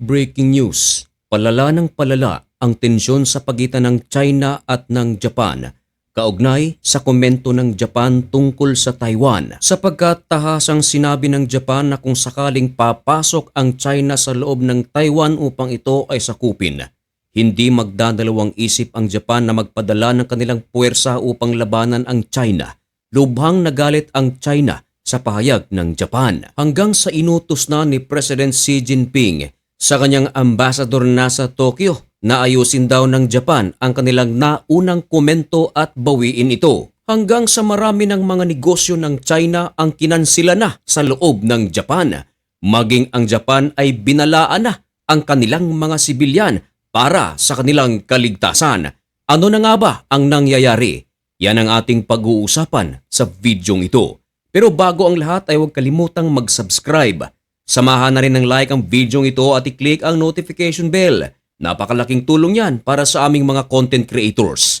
Breaking news. Palala ng palala ang tensyon sa pagitan ng China at ng Japan. Kaugnay sa komento ng Japan tungkol sa Taiwan sapagkat tahasang sinabi ng Japan na kung sakaling papasok ang China sa loob ng Taiwan upang ito ay sakupin. Hindi magdadalawang isip ang Japan na magpadala ng kanilang puwersa upang labanan ang China. Lubhang nagalit ang China sa pahayag ng Japan hanggang sa inutos na ni President Xi Jinping sa kanyang ambassador na sa Tokyo na ayusin daw ng Japan ang kanilang naunang komento at bawiin ito hanggang sa marami ng mga negosyo ng China ang kinansila na sa loob ng Japan. Maging ang Japan ay binalaan na ang kanilang mga sibilyan para sa kanilang kaligtasan. Ano na nga ba ang nangyayari? Yan ang ating pag-uusapan sa videong ito. Pero bago ang lahat ay huwag kalimutang mag-subscribe. Samahan na rin ng like ang videong ito at i-click ang notification bell. Napakalaking tulong yan para sa aming mga content creators.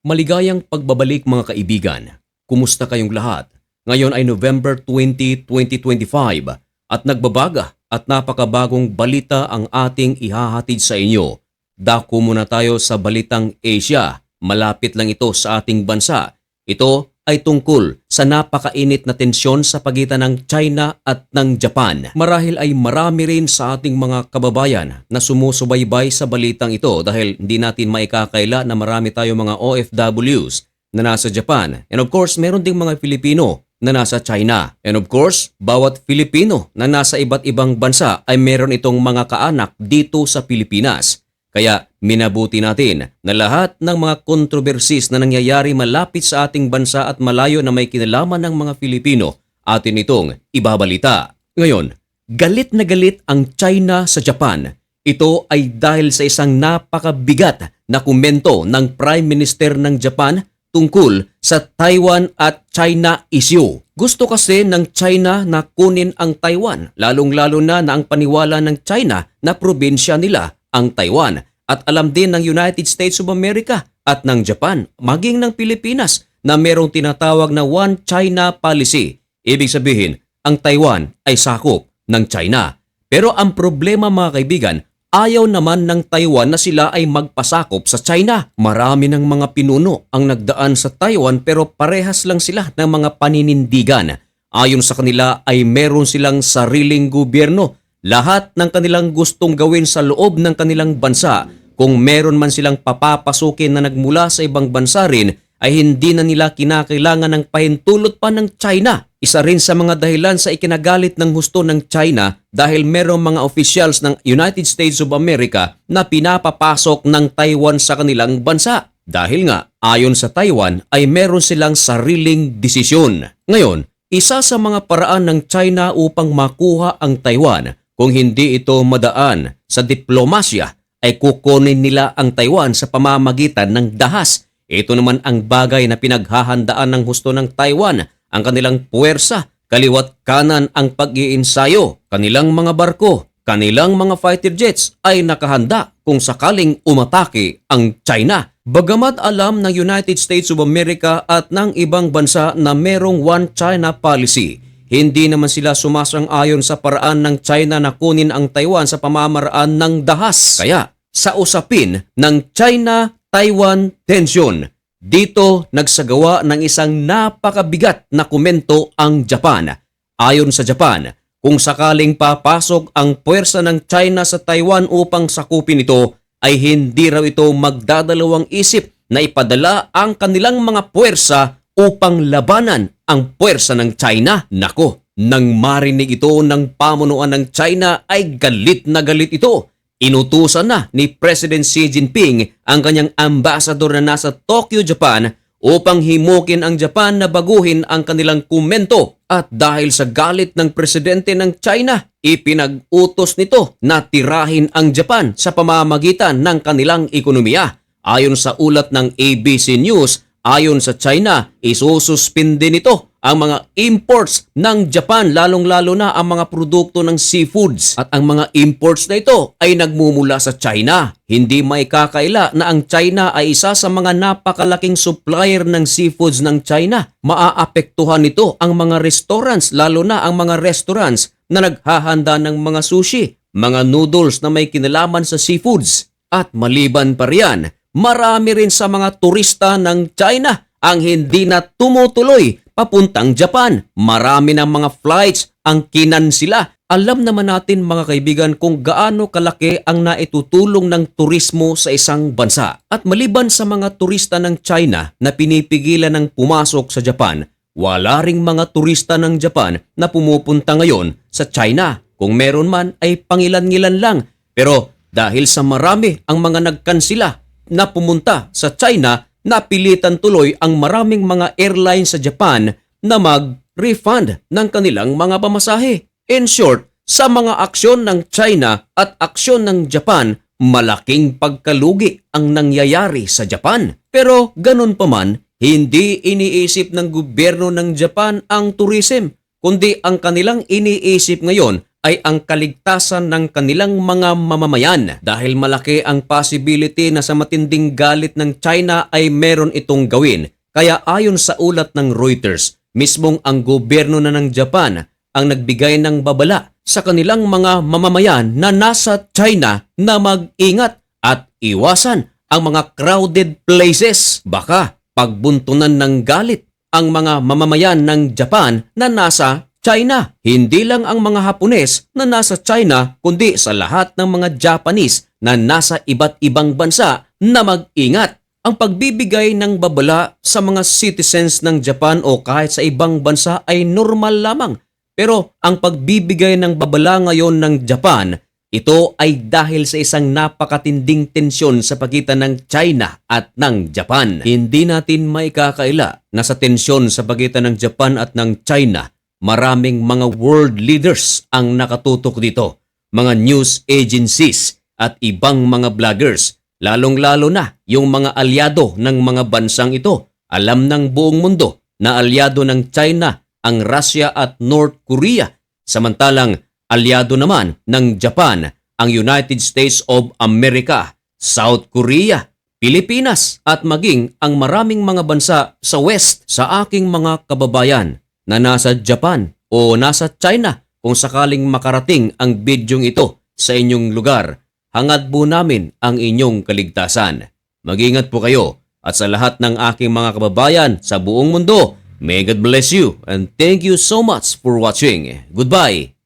Maligayang pagbabalik mga kaibigan. Kumusta kayong lahat? Ngayon ay November 20, 2025 at nagbabaga at napakabagong balita ang ating ihahatid sa inyo. Dako muna tayo sa balitang Asia. Malapit lang ito sa ating bansa. Ito ay tungkol sa napakainit na tensyon sa pagitan ng China at ng Japan. Marahil ay marami rin sa ating mga kababayan na sumusubaybay sa balitang ito dahil hindi natin maikakaila na marami tayo mga OFWs na nasa Japan. And of course, meron ding mga Filipino na nasa China. And of course, bawat Filipino na nasa iba't ibang bansa ay meron itong mga kaanak dito sa Pilipinas. Kaya minabuti natin na lahat ng mga kontrobersis na nangyayari malapit sa ating bansa at malayo na may kinalaman ng mga Filipino atin itong ibabalita. Ngayon, galit na galit ang China sa Japan. Ito ay dahil sa isang napakabigat na komento ng Prime Minister ng Japan tungkol sa Taiwan at China issue. Gusto kasi ng China na kunin ang Taiwan, lalong-lalo na na ang paniwala ng China na probinsya nila ang Taiwan. At alam din ng United States of America at ng Japan, maging ng Pilipinas na merong tinatawag na One China Policy. Ibig sabihin, ang Taiwan ay sakop ng China. Pero ang problema mga kaibigan, ayaw naman ng Taiwan na sila ay magpasakop sa China. Marami ng mga pinuno ang nagdaan sa Taiwan pero parehas lang sila ng mga paninindigan. Ayon sa kanila ay meron silang sariling gobyerno lahat ng kanilang gustong gawin sa loob ng kanilang bansa, kung meron man silang papapasukin na nagmula sa ibang bansa rin, ay hindi na nila kinakailangan ng pahintulot pa ng China. Isa rin sa mga dahilan sa ikinagalit ng husto ng China dahil merong mga officials ng United States of America na pinapapasok ng Taiwan sa kanilang bansa. Dahil nga, ayon sa Taiwan ay meron silang sariling desisyon. Ngayon, isa sa mga paraan ng China upang makuha ang Taiwan kung hindi ito madaan sa diplomasya ay kukunin nila ang Taiwan sa pamamagitan ng dahas. Ito naman ang bagay na pinaghahandaan ng husto ng Taiwan, ang kanilang puwersa, kaliwat kanan ang pag-iinsayo, kanilang mga barko, kanilang mga fighter jets ay nakahanda kung sakaling umatake ang China. Bagamat alam ng United States of America at ng ibang bansa na merong One China policy, hindi naman sila sumasang-ayon sa paraan ng China na kunin ang Taiwan sa pamamaraan ng dahas. Kaya sa usapin ng China-Taiwan tension, dito nagsagawa ng isang napakabigat na komento ang Japan. Ayon sa Japan, kung sakaling papasok ang puwersa ng China sa Taiwan upang sakupin ito, ay hindi raw ito magdadalawang isip na ipadala ang kanilang mga puwersa upang labanan ang puwersa ng China. Nako, nang marinig ito ng pamunuan ng China ay galit na galit ito. Inutusan na ni President Xi Jinping ang kanyang ambassador na nasa Tokyo, Japan upang himukin ang Japan na baguhin ang kanilang komento at dahil sa galit ng presidente ng China, ipinag-utos nito na tirahin ang Japan sa pamamagitan ng kanilang ekonomiya. Ayon sa ulat ng ABC News, ayon sa China, isususpinde nito ang mga imports ng Japan lalong-lalo na ang mga produkto ng seafoods at ang mga imports na ito ay nagmumula sa China. Hindi may kakaila na ang China ay isa sa mga napakalaking supplier ng seafoods ng China. Maaapektuhan nito ang mga restaurants lalo na ang mga restaurants na naghahanda ng mga sushi, mga noodles na may kinalaman sa seafoods. At maliban pa riyan, marami rin sa mga turista ng China ang hindi na tumutuloy papuntang Japan. Marami ng mga flights ang kinansila. Alam naman natin mga kaibigan kung gaano kalaki ang naitutulong ng turismo sa isang bansa. At maliban sa mga turista ng China na pinipigilan ng pumasok sa Japan, wala ring mga turista ng Japan na pumupunta ngayon sa China. Kung meron man ay pangilan-ngilan lang. Pero dahil sa marami ang mga nagkansila na pumunta sa China, napilitan tuloy ang maraming mga airline sa Japan na mag-refund ng kanilang mga pamasahe. In short, sa mga aksyon ng China at aksyon ng Japan, malaking pagkalugi ang nangyayari sa Japan. Pero ganun pa man, hindi iniisip ng gobyerno ng Japan ang tourism, kundi ang kanilang iniisip ngayon ay ang kaligtasan ng kanilang mga mamamayan dahil malaki ang possibility na sa matinding galit ng China ay meron itong gawin. Kaya ayon sa ulat ng Reuters, mismong ang gobyerno na ng Japan ang nagbigay ng babala sa kanilang mga mamamayan na nasa China na mag-ingat at iwasan ang mga crowded places. Baka pagbuntunan ng galit ang mga mamamayan ng Japan na nasa China. Hindi lang ang mga Hapones na nasa China kundi sa lahat ng mga Japanese na nasa iba't ibang bansa na mag-ingat. Ang pagbibigay ng babala sa mga citizens ng Japan o kahit sa ibang bansa ay normal lamang. Pero ang pagbibigay ng babala ngayon ng Japan, ito ay dahil sa isang napakatinding tensyon sa pagitan ng China at ng Japan. Hindi natin maikakaila na sa tensyon sa pagitan ng Japan at ng China, maraming mga world leaders ang nakatutok dito, mga news agencies at ibang mga vloggers, lalong-lalo na yung mga alyado ng mga bansang ito. Alam ng buong mundo na alyado ng China ang Russia at North Korea, samantalang alyado naman ng Japan ang United States of America, South Korea, Pilipinas at maging ang maraming mga bansa sa West sa aking mga kababayan na nasa Japan o nasa China kung sakaling makarating ang bidyong ito sa inyong lugar. Hangad po namin ang inyong kaligtasan. Mag-ingat po kayo at sa lahat ng aking mga kababayan sa buong mundo, may God bless you and thank you so much for watching. Goodbye!